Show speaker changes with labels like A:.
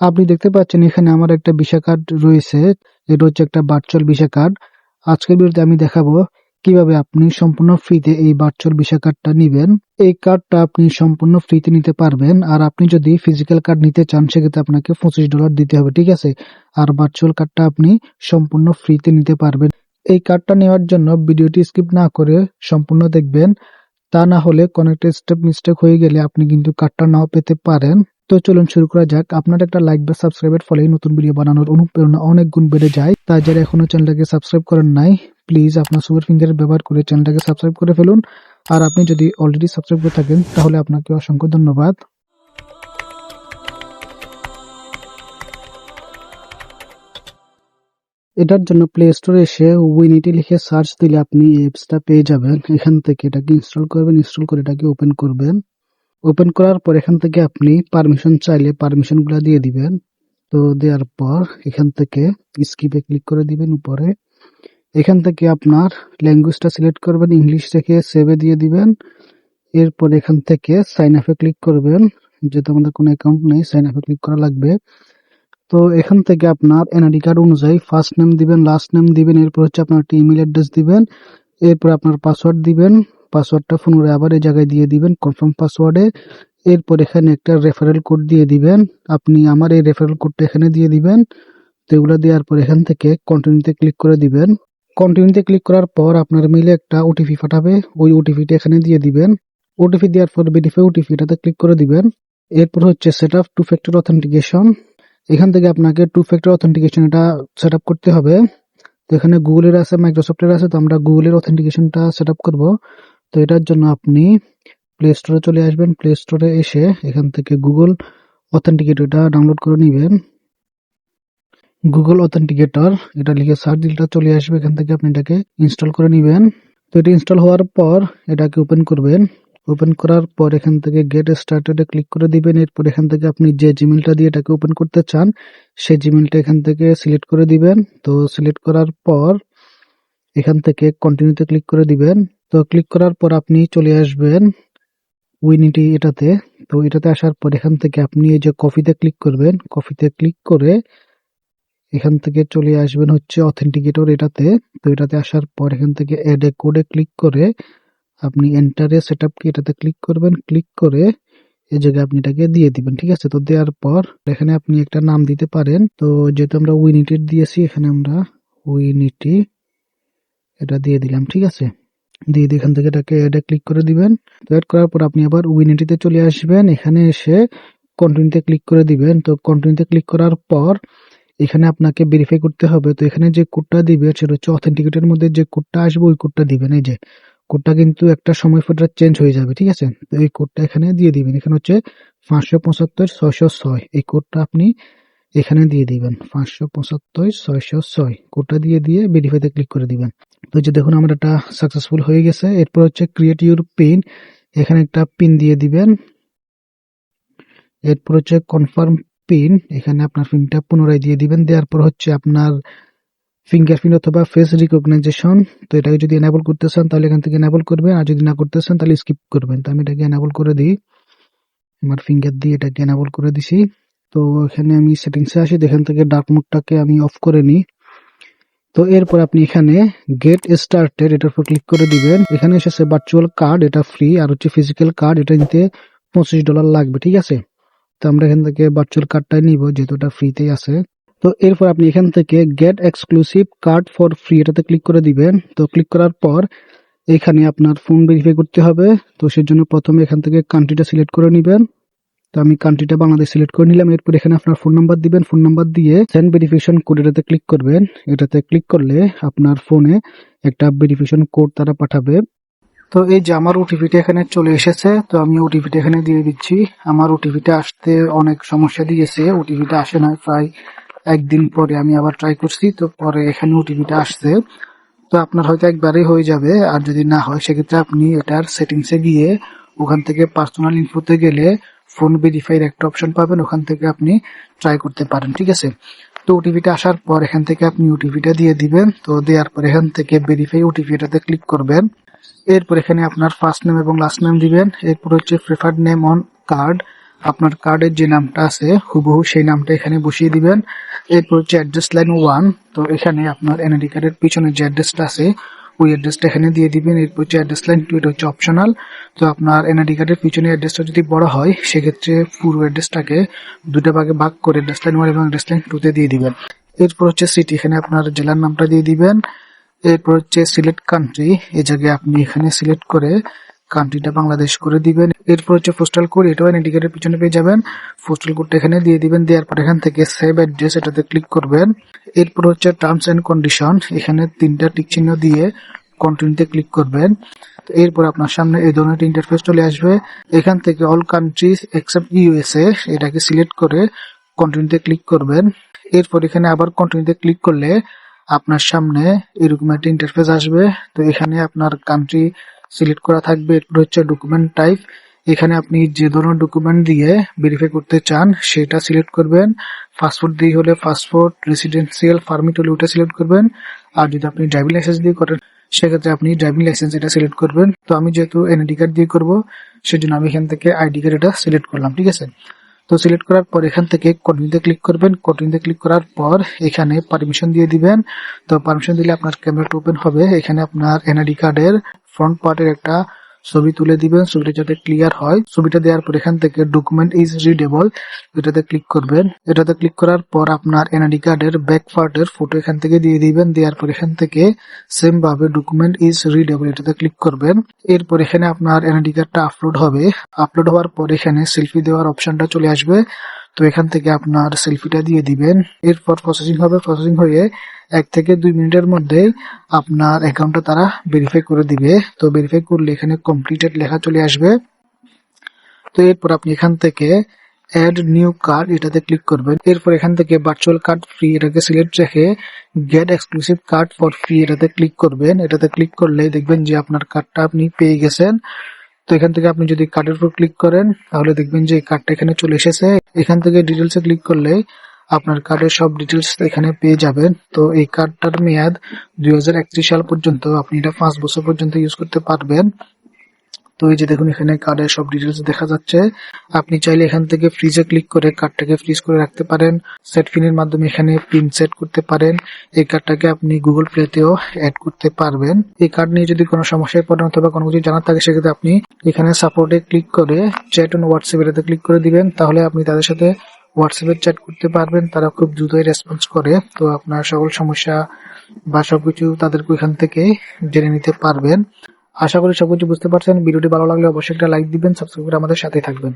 A: আপনি দেখতে পাচ্ছেন এখানে আমার একটা ভিসা কার্ড রয়েছে। এটা হচ্ছে একটা ভার্চুয়াল ভিসা কার্ড আজকের ভিডিওতে আমি দেখাবো কীভাবে আপনি সম্পূর্ণ ফ্রিতে এই ভার্চুয়াল ভিসা কার্ডটা নিবেন। এই কার্ডটা আপনি সম্পূর্ণ ফ্রিতে নিতে পারবেন। আর আপনি যদি ফিজিক্যাল কার্ড নিতে চান, সেক্ষেত্রে আপনাকে পঁচিশ ডলার দিতে হবে, ঠিক আছে? আর ভার্চুয়াল কার্ডটা আপনি সম্পূর্ণ ফ্রিতে নিতে পারবেন। এই কার্ডটা নেওয়ার জন্য ভিডিওটি স্কিপ না করে সম্পূর্ণ দেখবেন। তা না হলে কোনো একটা স্টেপ মিস্টেক হয়ে গেলে আপনি কিন্তু কার্ডটা নাও পেতে পারেন। তো চলুন শুরু করা যাক। আপনার একটা লাইক বা সাবস্ক্রাইবের ফলে নতুন ভিডিও বানানোর অনুপ্রেরণা অনেক গুণ বেড়ে যায়। তাই যারা এখনও চ্যানেলটাকে সাবস্ক্রাইব করেন নাই প্লিজ আপনার সুপার ফিঙ্গার ব্যবহার করে চ্যানেলটাকে সাবস্ক্রাইব করে ফেলুন। আর আপনি যদি অলরেডি সাবস্ক্রাইব করে থাকেন, তাহলে আপনাকে অসংখ্য ধন্যবাদ। এটার জন্য প্লে স্টোরে এসে উইনিটি লিখে সার্চ দিলে আপনি অ্যাপসটা পেয়ে যাবেন। এখান থেকে এটাকে ইনস্টল করবেন ইনস্টল করে এটাকে ওপেন করবেন। ওপেন করার পর এখান থেকে আপনি পারমিশন চাইলে পারমিশনগুলা দিয়ে দিবেন। তো দেওয়ার পর এখান থেকে স্কিপে ক্লিক করে দিবেন উপরে। এখান থেকে আপনার ল্যাঙ্গুয়েজটা সিলেক্ট করবেন ইংলিশ থেকে সেভে দিয়ে দিবেন। এরপর এখান থেকে সাইন আপে ক্লিক করবেন। যেহেতু আমাদের কোনো অ্যাকাউন্ট নেই সাইন আপে ক্লিক করা লাগবে। তো এখান থেকে আপনার এনআইডি কার্ড অনুযায়ী ফার্স্ট নেম দিবেন লাস্ট নেম দিবেন, এরপর হচ্ছে আপনার একটা ইমেল অ্যাড্রেস দিবেন, এরপর আপনার পাসওয়ার্ড দিবেন। পাসওয়ার্ডটা পুনরায় আবার এই জায়গায় দিয়ে দিবেন কনফার্ম পাসওয়ার্ডে এরপর এখানে একটা রেফারেল কোড দিয়ে দিবেন। আপনি আমার এই রেফারেল কোডটা এখানে দিয়ে দিবেন। তো এগুলো দেওয়ার পর এখান থেকে কন্টিনিউতে ক্লিক করে দিবেন। কন্টিনিউতে ক্লিক করার পর আপনার মেলে একটা ওটিপি পাঠাবে। ওই ওটিপিটা এখানে দিয়ে দিবেন। ওটিপি দেওয়ার পর ভেরিফাই ওটিপিটাতে ক্লিক করে দিবেন। এরপর হচ্ছে set up two factor authentication এখান থেকে আপনাকে টু ফ্যাক্টর অথেন্টিকেশন এটা সেট আপ করতে হবে। তো এখানে গুগলের আছে মাইক্রোসফটের আছে, তো আমরা গুগলের অথেন্টিকেশনটা সেট আপ করব। তো এটার জন্য আপনি প্লে স্টোরে চলে আসবেন। প্লে স্টোরে এসে এখান থেকে গুগল অথেন্টিকেটরটা ডাউনলোড করে নেবেন। গুগল অথেন্টিকেটর এটা লিখে সার্চ দিলটা চলে আসবে। এখান থেকে আপনি এটাকে ইনস্টল করে নেবেন। তো এটা ইনস্টল হওয়ার পর এটাকে ওপেন করবেন। ওপেন করার পর এখান থেকে গেট স্টার্টেডে ক্লিক করে দিবেন। এরপর এখান থেকে আপনি যে জিমেলটা দিয়ে এটাকে ওপেন করতে চান, সেই জিমেলটা এখান থেকে সিলেক্ট করে দিবেন। তো সিলেক্ট করার পর এখান থেকে কন্টিনিউতে ক্লিক করে দিবেন। তো ক্লিক করার পর আপনি চলে আসবেন উইনিটি এটাতে। তো এটাতে আসার পর এখান থেকে আপনি এই যে কফিতে ক্লিক করবেন কফিতে ক্লিক করে এখান থেকে চলে আসবেন হচ্ছে অথেন্টিকেটর এটাতে। তো এটাতে আসার পর এখান থেকে অ্যাড এ কোডে ক্লিক করে আপনি এন্টারে সেট আপকে এটাতে ক্লিক করবেন। ক্লিক করে এই জায়গায় আপনি এটাকে দিয়ে দিবেন, ঠিক আছে? তো দেওয়ার পর এখানে আপনি একটা নাম দিতে পারেন। তো যেহেতু আমরা উইনিটির দিয়েছি, এখানে আমরা উইনিটি এটা দিয়ে দিলাম, ঠিক আছে? দিয়ে এখান থেকে এটাকে অ্যাডে ক্লিক করে দিবেন। তো অ্যাড করার পর আপনি আবার উইনিটিতে চলে আসবেন। এখানে এসে কন্টিনিউতে ক্লিক করে দিবেন। তো কন্টিনিউতে ক্লিক করার পর এখানে আপনাকে ভেরিফাই করতে হবে। তো এখানে যে কোডটা দিবে, সেটা হচ্ছে অথেন্টিকেটের মধ্যে যে কোডটা আসবে, ওই কোডটা দিবেন। এই যে কোডটা কিন্তু একটা সময় পর চেঞ্জ হয়ে যাবে, ঠিক আছে? তো এই কোডটা এখানে দিয়ে দিবেন। এখানে হচ্ছে পাঁচশো পঁচাত্তর, ছয়শো ছয়। এই কোডটা আপনি এখানে দিয়ে দিবেন। পাঁচশো পঁচাত্তর, ছয়শো ছয়। কোডটা দিয়ে দিয়ে ভেরিফাইতে ক্লিক করে দিবেন। তো যে দেখুন আমার এটা সাকসেসফুল হয়ে গেছে, এরপর হচ্ছে ক্রিয়েট ইউর পিন এখানে একটা পিন দিয়ে দিবেন। এরপর হচ্ছে কনফার্ম পিন এখানে আপনার পিনটা পুনরায় দিয়ে দিবেন। দেওয়ার পর হচ্ছে আপনার ফিঙ্গারপ্রিন্ট অথবা ফেস রিকগনাইজেশন তো এটাকে যদি এনাবল করতে চান, তাহলে এখান থেকে এনাবল করবেন। আর যদি না করতে চান, তাহলে স্কিপ করবেন। তো আমি এটাকে এনাবল করে দিই। আমার ফিঙ্গার দিয়ে এটাকে এনাবল করে দিছি। তো এখানে আমি সেটিংসে আসি। এখান থেকে ডার্ক মোডটাকে আমি অফ করে নিই। তো এরপর আপনি এখানে গেট স্টার্টেড এটার উপর ক্লিক করে দিবেন। এখানে এসেছে ভার্চুয়াল কার্ড এটা ফ্রি আর হচ্ছে ফিজিক্যাল কার্ড এটা নিতে পঁচিশ ডলার লাগবে, ঠিক আছে? তো আমরা এখান থেকে ভার্চুয়াল কার্ডটাই নিব, যেহেতু এটা ফ্রিতেই আছে। তো এরপর আপনি এখান থেকে get exclusive card for free এটাতে ক্লিক করে দিবেন। তো ক্লিক করার পর এখানে আপনার ফোন ভেরিফাই করতে হবে। তো সেই জন্য প্রথমে এখান থেকে কান্ট্রিটা সিলেক্ট করে নেবেন। তো আমি কান্ট্রিটা বাংলাদেশ সিলেক্ট করে নিলাম। এরপর এখানে আপনার ফোন নাম্বার দিবেন। ফোন নাম্বার দিয়ে সেন্ড ভেরিফিকেশন কোড এটাতে ক্লিক করবেন। এটাতে ক্লিক করলে আপনার ফোনে একটা ভেরিফিকেশন কোড তারা পাঠাবে। তো এই যে আমার ওটিপিটা এখানে চলে এসেছে, তো আমি ওটিপিটা এখানে দিয়ে দিচ্ছি। আমার ওটিপিটা আসতে অনেক সমস্যা দিয়েছে। ওটিপিটা আসে না, প্রায় একদিন পরে আমি আবার ট্রাই করছি, তো পরে এখানে ওটিপিটা আসছে। তো আপনার হয়তো একবারেই হয়ে যাবে। আর যদি না হয়, সেক্ষেত্রে আপনি এটার সেটিংসে গিয়ে ওখান থেকে পার্সোনাল ইনফোতে গেলে ফোন ভেরিফাইয়ের একটা অপশন পাবেন, ওখান থেকে আপনি ট্রাই করতে পারেন, ঠিক আছে? তো ওটিপিটা আসার পর এখান থেকে আপনি ওটিপিটা দিয়ে দিবেন, তো দেওয়ার পর এখান থেকে ভেরিফাই ওটিপিটাতে ক্লিক করবেন। এরপর এখানে আপনার ফার্স্ট নেম এবং লাস্ট নেম দিবেন, এরপর হচ্ছে প্রেফার্ড নেম অন কার্ড আপনার কার্ডের যে নামটা আছে, হুবহু সেই নামটা এখানে বসিয়ে দিবেন। এরপর হচ্ছে অ্যাড্রেস লাইন ওয়ান তো এখানে আপনার এনআইডি কার্ডের পিছনে যে অ্যাড্রেসটা আছে ওই অ্যাড্রেসটা এখানে দিয়ে দিবেন। এরপর হচ্ছে অ্যাড্রেস লাইন এটা হচ্ছে অপশনাল তো আপনার এনআইডি কার্ডের পিছনে অ্যাড্রেসটা যদি বড় হয়, সেক্ষেত্রে পুরো অ্যাড্রেসটাকে দুটো ভাগে ভাগ করে অ্যাড্রেস লাইন ওয়ান এবং অ্যাড্রেস লাইন টুতে দিয়ে দিবেন। এরপর হচ্ছে সিটি এখানে আপনার জেলার নামটা দিয়ে দিবেন। এরপর হচ্ছে সিলেক্ট কান্ট্রি এই জায়গায় আপনি এখানে সিলেক্ট করে কান্ট্রিটা বাংলাদেশ করে দিবেন। এরপর হচ্ছে পোস্টাল কোড এটাও ইন্ডিকেটের পিছনে পেয়ে যাবেন। পোস্টাল কোডটা এখানে দিয়ে দিবেন, দেওয়ার পর এখান থেকে সেভ অ্যাড্রেস এটাতে ক্লিক করবেন। এরপর হচ্ছে টার্মস এন্ড কন্ডিশন এখানে তিনটা টিক চিহ্ন দিয়ে কন্টিনিউতে ক্লিক করবেন। এরপর আপনার সামনে এই ধরনের ইন্টারফেস চলে আসবে। এখান থেকে অল কান্ট্রিজ এক্সেপ্ট ইউএসএ এটাকে সিলেক্ট করে কন্টিনিউতে ক্লিক করবেন। এরপর এখানে আবার কন্টিনিউতে ক্লিক করলে আপনার সামনে এরকম একটা ইন্টারফেস আসবে। তো এখানে আপনার কান্ট্রি সিলেক্ট করা থাকবে। এরপর হচ্ছে ডকুমেন্ট টাইপ এখানে আপনি যে ধরনের ডকুমেন্ট দিয়ে ভেরিফাই করতে চান, সেটা সিলেক্ট করবেন। পাসপোর্ট দিয়ে হলে পাসপোর্ট রেসিডেন্সিয়াল পারমিট হলে ওটা সিলেক্ট করবেন। আর যদি আপনি ড্রাইভিং লাইসেন্স দিয়ে করেন, সেক্ষেত্রে আপনি ড্রাইভিং লাইসেন্স এটা সিলেক্ট করবেন। তো আমি যেহেতু এনআইডি কার্ড দিয়ে করব, সেজন্য আমি এখান থেকে আইডি কার্ড এটা সিলেক্ট করলাম, ঠিক আছে? তো সিলেক্ট করার পর এখান থেকে কন্টিনিউতে ক্লিক করবেন। কন্টিনিউতে ক্লিক করার পর এখানে পারমিশন দিয়ে দিবেন। তো পারমিশন দিলে আপনার ক্যামেরাটা ওপেন হবে। এখানে আপনার এনআইডি কার্ডের ফ্রন্ট পার্টের একটা ছবি তুলে দিবেন, ছবিটা যাতে ক্লিয়ার হয়। ছবিটা দেওয়ার পর এখান থেকে ডকুমেন্ট ইজ রিডেবল এটাতে ক্লিক করবেন। এটাতে ক্লিক করার পর আপনার এনআইডি কার্ডের ব্যাক পার্টের ফটো এখান থেকে দিয়ে দিবেন। দেওয়ার পর এখান থেকে সেম ভাবে ডকুমেন্ট ইজ রিডেবল এটাতে ক্লিক করবেন। এরপর এখানে আপনার এনআইডি কার্ডটা আপলোড হবে। আপলোড হওয়ার পর এখানে সেলফি দেওয়ার অপশনটা চলে আসবে। তো এখান থেকে আপনার সেলফিটা দিয়ে দিবেন। এরপর প্রসেসিং হবে প্রসেসিং হয়ে এক থেকে দুই মিনিটের মধ্যে আপনার অ্যাকাউন্টটা তারা ভেরিফাই করে দিবে। তো ভেরিফাই করলে এখানে কমপ্লিটেড লেখা চলে আসবে। তো এরপর আপনি এখান থেকে অ্যাড নিউ কার্ড এটাতে ক্লিক করবেন। এরপর এখান থেকে ভার্চুয়াল কার্ড ফ্রি এটাকে সিলেক্ট রেখে get exclusive card for free এটাতে ক্লিক করবেন। এটাতে ক্লিক করলে দেখবেন যে আপনার কার্ডটা আপনি পেয়ে গেছেন। তো এখান থেকে আপনি যদি কার্ডের উপর ক্লিক করেন, তাহলে দেখবেন যে কার্ডটা এখানে চলে এসেছে। এখান থেকে ডিটেলস এ ক্লিক করলে আপনার কার্ডের সব ডিটেলস এখানে পেয়ে যাবেন। তো এই কার্ডটার মেয়াদ দুই হাজার একত্রিশ সাল পর্যন্ত, আপনি এটা পাঁচ বছর পর্যন্ত ইউজ করতে পারবেন। তো এই যে দেখুন, এখানে কার্ডের সব ডিটেলস দেখা যাচ্ছে। আপনি চাইলে এখান থেকে ফ্রিজে ক্লিক করে কার্ডটাকে ফ্রিজ করে রাখতে পারেন। সেট পিনের মাধ্যমে এখানে পিন সেট করতে পারেন। এই কার্ডটাকে আপনি গুগল প্লেতেও অ্যাড করতে পারবেন। এই কার্ড নিয়ে যদি কোনো সমস্যায় পড়েন অথবা কোনো কিছু জানার থাকে, সেক্ষেত্রে আপনি এখানে সাপোর্টে ক্লিক করে চ্যাট অন হোয়াটসঅ্যাপ এটাতে ক্লিক করে দিবেন। তাহলে আপনি তাদের সাথে হোয়াটসঅ্যাপে চ্যাট করতে পারবেন। তারা খুব দ্রুতই রেসপন্স করে। তো আপনার সকল সমস্যা বা সবকিছু তাদেরকে ওইখান থেকে জেনে নিতে পারবেন। আশা করি সবকিছু বুঝতে পারছেন। ভিডিওটি ভালো লাগলে অবশ্যই একটা লাইক দিবেন, সাবস্ক্রাইব করে আমাদের সাথে থাকবেন।